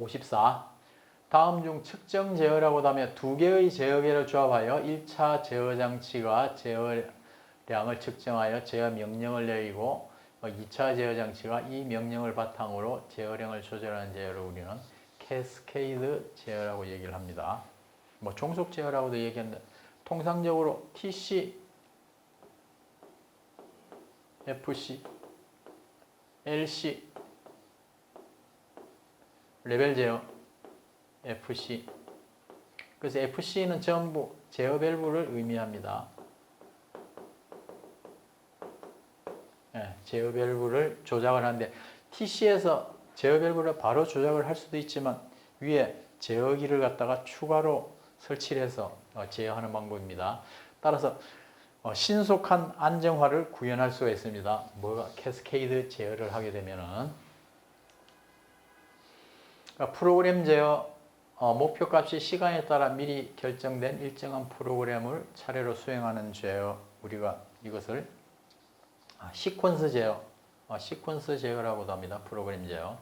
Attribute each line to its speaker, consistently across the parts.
Speaker 1: 54. 다음 중 측정 제어라고 하면 두 개의 제어계를 조합하여 1차 제어 장치가 제어량을 측정하여 제어 명령을 내리고 2차 제어 장치가 이 명령을 바탕으로 제어량을 조절하는 제어를 우리는 캐스케이드 제어라고 얘기를 합니다. 뭐 종속 제어라고도 얘기하는데 통상적으로 TC, FC, LC, 레벨 제어, FC. 그래서 FC는 전부 제어 밸브를 의미합니다. 예, 제어 밸브를 조작을 하는데 TC에서 제어 밸브를 바로 조작을 할 수도 있지만 위에 제어기를 갖다가 추가로 설치를 해서 어, 제어하는 방법입니다. 따라서 어, 신속한 안정화를 구현할 수가 있습니다. 뭐가 캐스케이드 제어를 하게 되면은 그러니까 프로그램 제어 어, 목표값이 시간에 따라 미리 결정된 일정한 프로그램을 차례로 수행하는 제어 우리가 이것을 아, 시퀀스 제어, 어, 시퀀스 제어라고도 합니다. 프로그램 제어.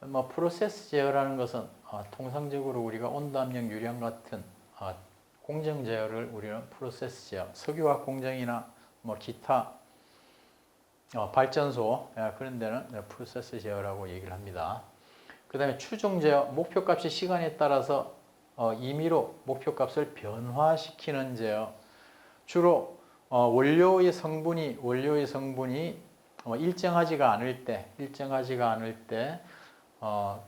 Speaker 1: 뭐 프로세스 제어라는 것은 어, 통상적으로 우리가 온도압력 유량 같은 어, 공정 제어를 우리는 프로세스 제어, 석유화학 공정이나 뭐 기타 어, 발전소 예, 그런 데는 프로세스 제어라고 얘기를 합니다. 그 다음에 추종 제어, 목표값이 시간에 따라서 어, 임의로 목표값을 변화시키는 제어. 주로 어, 원료의 성분이 원료의 성분이 어, 일정하지가 않을 때, 일정하지가 않을 때, 어,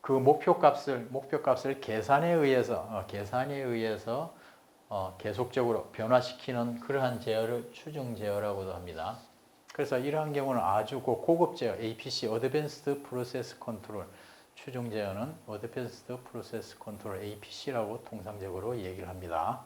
Speaker 1: 그 목표값을 목표값을 계산에 의해서 어, 계산에 의해서 어, 계속적으로 변화시키는 그러한 제어를 추종 제어라고도 합니다. 그래서 이러한 경우는 아주 고- 고급 제어, APC, Advanced Process Control, 추종 제어는 Advanced Process Control, APC라고 통상적으로 얘기를 합니다.